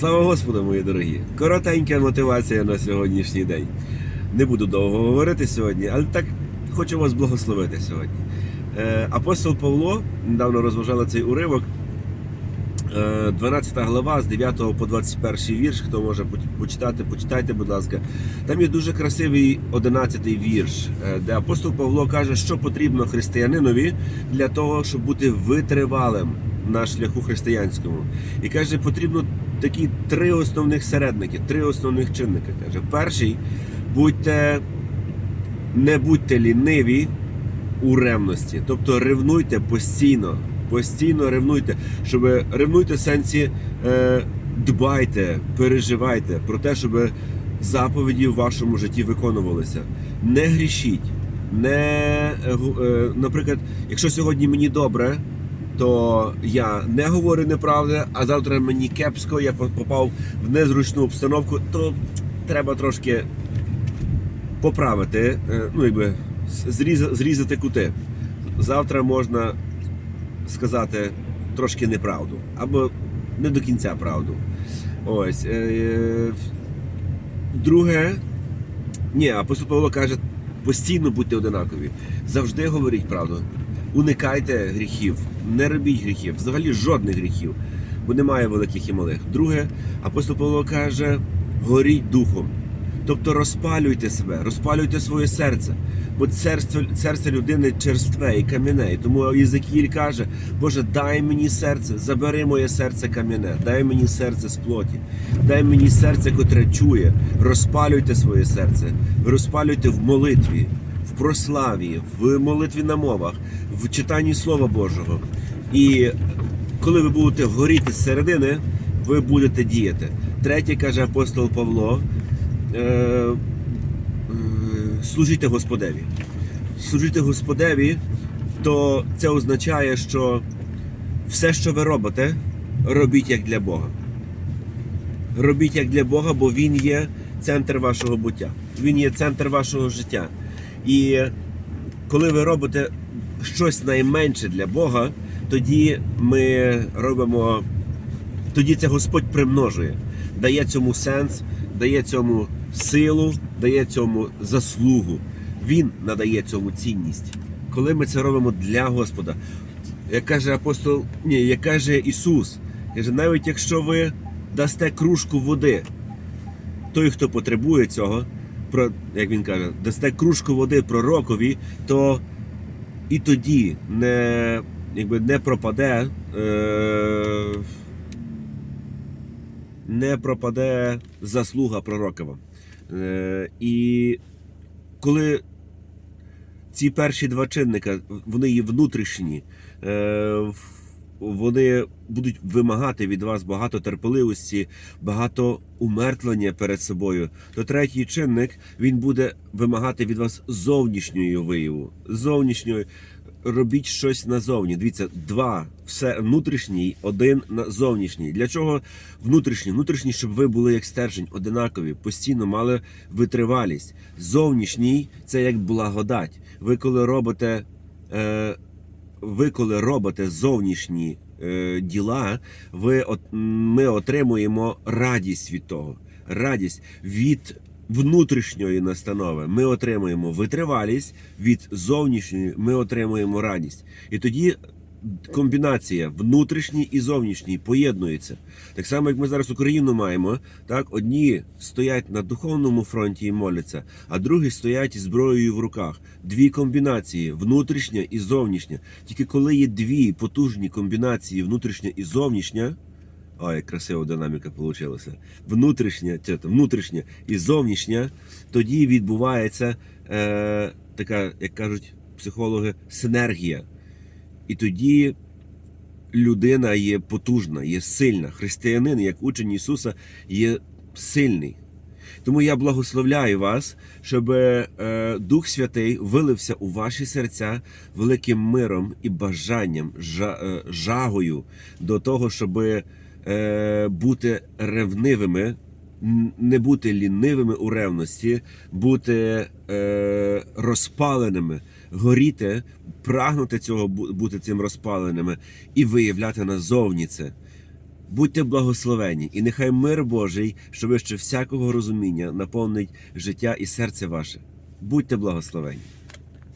Слава Господу, мої дорогі! Коротенька мотивація на сьогоднішній день. Не буду довго говорити сьогодні, але так хочу вас благословити сьогодні. Е, Апостол Павло недавно розважали цей уривок. Е, 12 глава з 9 по 21 вірш. Хто може почитати, почитайте, будь ласка. Там є дуже красивий 11 вірш, е, де апостол Павло каже, що потрібно християнинові для того, щоб бути витривалим на шляху християнському. І каже, потрібно такі три основних середники, три основних чинники. Каже, перший будьте, не будьте ліниві у ревності, тобто ревнуйте постійно, постійно ревнуйте, щоб ревнуйте в сенсі е, дбайте, переживайте про те, щоб заповіді в вашому житті виконувалися. Не грішіть. Не, е, е, наприклад, якщо сьогодні мені добре, то я не говорю неправди, а завтра мені кепсько, я попав в незручну обстановку, то треба трошки поправити, е, ну якби зрізати, кути. Завтра можна сказати трошки неправду або не до кінця правду. Ось. е, Друге, ні, апостол Павло каже, постійно будьте одинакові. Завжди говоріть правду. Уникайте гріхів, не робіть гріхів, взагалі жодних гріхів, бо немає великих і малих. Друге, апостол Павло каже, горіть духом. Тобто розпалюйте себе, розпалюйте своє серце. Бо серце, серце людини черстве і кам'яне. І тому Єзекіль каже: Боже, дай мені серце, забери моє серце кам'яне, дай мені серце з плоті, дай мені серце, котре чує. Розпалюйте своє серце, розпалюйте в молитві, в прославі, в молитві на мовах, в читанні Слова Божого. І коли ви будете горіти зсередини, ви будете діяти. Третє каже апостол Павло. Е, е, служити Господеві. Служити Господеві, то це означає, що все, що ви робите, робіть як для Бога. Робіть як для Бога, бо Він є центр вашого буття. Він є центр вашого життя. І коли ви робите щось найменше для Бога, тоді ми робимо, тоді це Господь примножує, дає цьому сенс, дає цьому силу, дає цьому заслугу. Він надає цьому цінність. Коли ми це робимо для Господа, як каже апостол, ні, як каже Ісус, каже, навіть якщо ви дасте кружку води, той, хто потребує цього, як він каже, дасте кружку води пророкові, то і тоді не, якби не пропаде. Е, не пропаде заслуга пророкова. Е, і коли ці перші два чинника, вони є внутрішні, е, вони будуть вимагати від вас багато терпеливості, багато умертлення перед собою, то третій чинник він буде вимагати від вас зовнішньої вияву, зовнішньої. Робіть щось назовні. Дивіться, два все внутрішній, один на зовнішній. Для чого внутрішній? Внутрішній, щоб ви були як стержень, одинакові, постійно мали витривалість. Зовнішній це як благодать. Ви коли робите, е, ви коли робите зовнішні е, діла, ви от, ми отримуємо радість від того. Радість від внутрішньої настанови. Ми отримуємо витривалість від зовнішньої. Ми отримуємо радість. І тоді комбінація внутрішній і зовнішній поєднується. Так само, як ми зараз Україну маємо, так одні стоять на духовному фронті і моляться, а другі стоять із зброєю в руках. Дві комбінації внутрішня і зовнішня. Тільки коли є дві потужні комбінації, внутрішня і зовнішня. Ой, красива динаміка вийшла. Внутрішня, внутрішня і зовнішня, тоді відбувається е, така, як кажуть психологи, синергія. І тоді людина є потужна, є сильна. Християнин, як учень Ісуса, є сильний. Тому я благословляю вас, щоб е, Дух Святий вилився у ваші серця великим миром і бажанням, жа, е, жагою до того, щоб е, бути ревнивими, не бути лінивими у ревності, бути розпаленими, горіти, прагнути цього бу- бути цим розпаленими і виявляти назовні це. Будьте благословені, і нехай мир Божий, що вище всякого розуміння, наповнить життя і серце ваше. Будьте благословені.